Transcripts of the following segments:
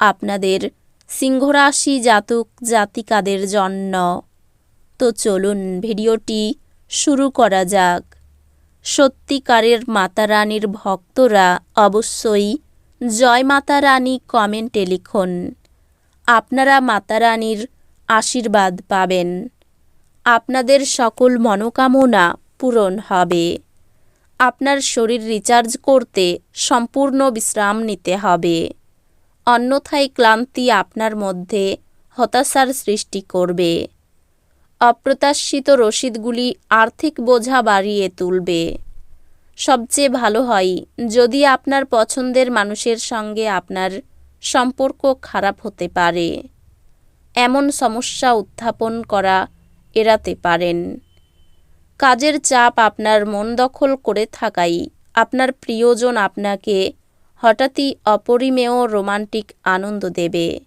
আপনাদের সিংহরাশি জাতক জাতিকাদের জন্য। তো চলুন ভিডিওটি শুরু করা যাক। সত্যিকারের মাতা রানীর ভক্তরা অবশ্যই জয় মাতা রানী কমেন্টে লিখুন। আপনারা মাতা রানীর আশীর্বাদ পাবেন। আপনাদের সকল মনোকামনা পূরণ হবে। আপনার শরীর রিচার্জ করতে সম্পূর্ণ বিশ্রাম নিতে হবে। অন্যথায় ক্লান্তি আপনার মধ্যে হতাশার সৃষ্টি করবে। অপ্রত্যাশিত রসিদগুলি আর্থিক বোঝা বাড়িয়ে তুলবে। সবচেয়ে ভালো হয় যদি আপনার পছন্দের মানুষের সঙ্গে আপনার সম্পর্ক খারাপ হতে পারে। এমন সমস্যা উত্থাপন করা এড়াতে পারেন। কাজের চাপ আপনার মন দখল করে থাকাই আপনার প্রিয়জন আপনাকে হঠাৎই অপরিমেয় রোমান্টিক আনন্দ দেবে।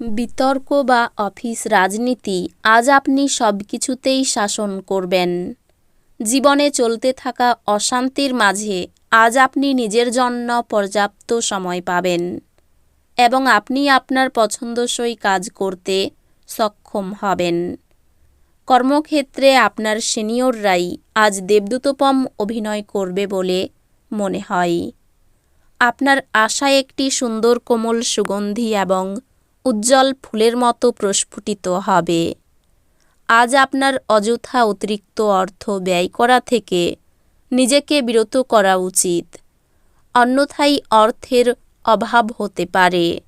বিতর্ক বা অফিস রাজনীতি আজ আপনি সব কিছুতেই শাসন করবেন। জীবনে চলতে থাকা অশান্তির মাঝে আজ আপনি নিজের জন্য পর্যাপ্ত সময় পাবেন এবং আপনি আপনার পছন্দসই কাজ করতে সক্ষম হবেন। কর্মক্ষেত্রে আপনার সিনিয়ররাই আজ দেবদূতপম অভিনয় করবে বলে মনে হয়। আপনার আশায় একটি সুন্দর কোমল সুগন্ধি এবং উজ্জ্বল ফুলের মতো প্রস্ফুটিত হবে। আজ আপনার অযথা অতিরিক্ত অর্থ ব্যয় করা থেকে নিজেকে বিরত করা উচিত। অন্যথায় অর্থের অভাব হতে পারে।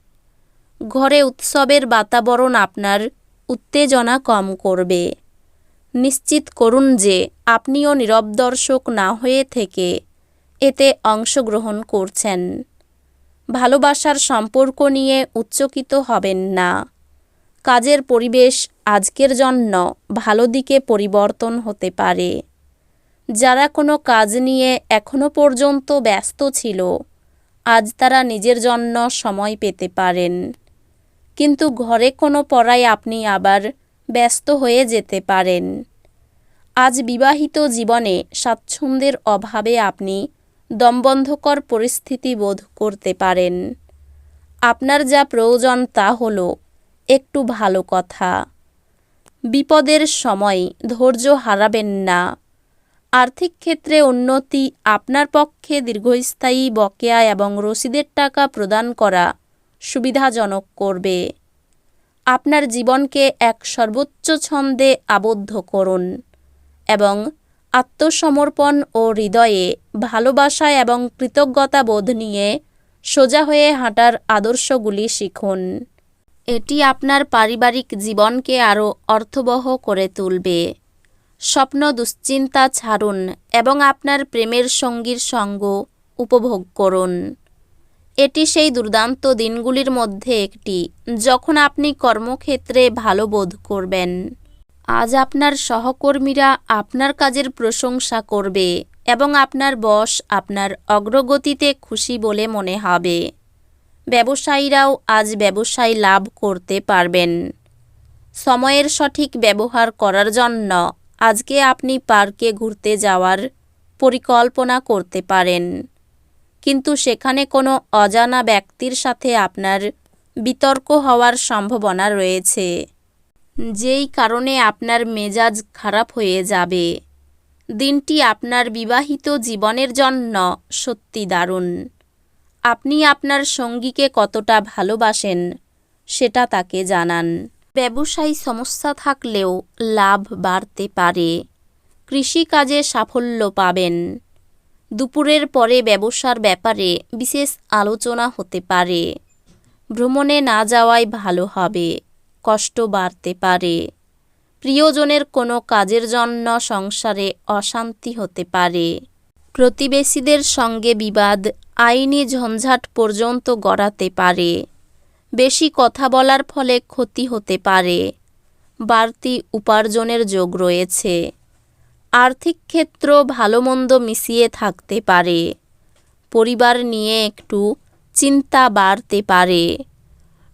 ঘরে উৎসবের বাতাবরণ আপনার উত্তেজনা কম করবে। নিশ্চিত করুন যে আপনিও নীরব দর্শক না হয়ে থেকে এতে অংশগ্রহণ করছেন। ভালোবাসার সম্পর্ক নিয়ে উচ্চকিত হবেন না। কাজের পরিবেশ আজকের জন্য ভালো দিকে পরিবর্তন হতে পারে। যারা কোনো কাজ নিয়ে এখনও পর্যন্ত ব্যস্ত ছিল, আজ তারা নিজের জন্য সময় পেতে পারেন। কিন্তু ঘরে কোনো পড়ায় আপনি আবার ব্যস্ত হয়ে যেতে পারেন। আজ বিবাহিত জীবনে স্বাচ্ছন্দ্যের অভাবে আপনি দমবন্ধকর পরিস্থিতি বোধ করতে পারেন। আপনার যা প্রয়োজন তা হল একটু ভালো কথা। বিপদের সময় ধৈর্য হারাবেন না। আর্থিক ক্ষেত্রে উন্নতি আপনার পক্ষে দীর্ঘস্থায়ী বকেয়া এবং রসিদের টাকা প্রদান করা সুবিধাজনক করবে। আপনার জীবনকে এক সর্বোচ্চ ছন্দে আবদ্ধ করুন এবং আত্মসমর্পণ ও হৃদয়ে ভালোবাসা এবং কৃতজ্ঞতা বোধ নিয়ে সোজা হয়ে হাঁটার আদর্শগুলি শিখুন। এটি আপনার পারিবারিক জীবনকে আরও অর্থবহ করে তুলবে। স্বপ্ন দুশ্চিন্তা ছাড়ুন এবং আপনার প্রেমের সঙ্গীর সঙ্গ উপভোগ করুন। এটি সেই দুর্দান্ত দিনগুলির মধ্যে একটি, যখন আপনি কর্মক্ষেত্রে ভালো বোধ করবেন। আজ আপনার সহকর্মীরা আপনার কাজের প্রশংসা করবে এবং আপনার বস আপনার অগ্রগতিতে খুশি বলে মনে হবে। ব্যবসায়ীরাও আজ ব্যবসায় লাভ করতে পারবেন। সময়ের সঠিক ব্যবহার করার জন্য আজকে আপনি পার্কে ঘুরতে যাওয়ার পরিকল্পনা করতে পারেন। কিন্তু সেখানে কোনো অজানা ব্যক্তির সাথে আপনার বিতর্ক হওয়ার সম্ভাবনা রয়েছে। যেই কারণে আপনার মেজাজ খারাপ হয়ে যাবে। দিনটি আপনার বিবাহিত জীবনের জন্য সত্যি দারুণ। আপনি আপনার সঙ্গীকে কতটা ভালোবাসেন, সেটা তাকে জানান। ব্যবসায়ী সমস্যা থাকলেও লাভ বাড়তে পারে। কৃষিকাজে সাফল্য পাবেন। দুপুরের পরে ব্যবসার ব্যাপারে বিশেষ আলোচনা হতে পারে। ভ্রমণে না যাওয়াই ভালো হবে। কষ্ট বাড়তে পারে। প্রিয়জনের কোনো কাজের জন্য সংসারে অশান্তি হতে পারে। প্রতিবেশীদের সঙ্গে বিবাদ আইনি ঝঞ্ঝাট পর্যন্ত গড়াতে পারে। বেশি কথা বলার ফলে ক্ষতি হতে পারে। বাড়তি উপার্জনের যোগ রয়েছে। আর্থিক ক্ষেত্র ভালো মন্দ মিশিয়ে থাকতে পারে। পরিবার নিয়ে একটু চিন্তা বাড়তে পারে।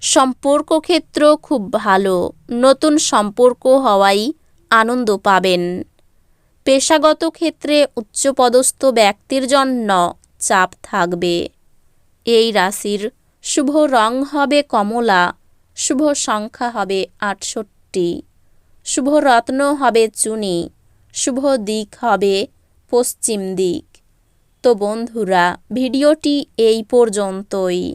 সম্পর্ক ক্ষেত্র খুব ভালো। নতুন সম্পর্ক হওয়াই আনন্দ পাবেন। পেশাগত ক্ষেত্রে উচ্চপদস্থ ব্যক্তির জন্য চাপ থাকবে। এই রাশির শুভ রং হবে কমলা, শুভ সংখ্যা হবে আটষট্টি, শুভ রত্ন হবে চুনি, শুভ দিক হবে পশ্চিম দিক। তো বন্ধুরা, ভিডিওটি এই পর্যন্তই।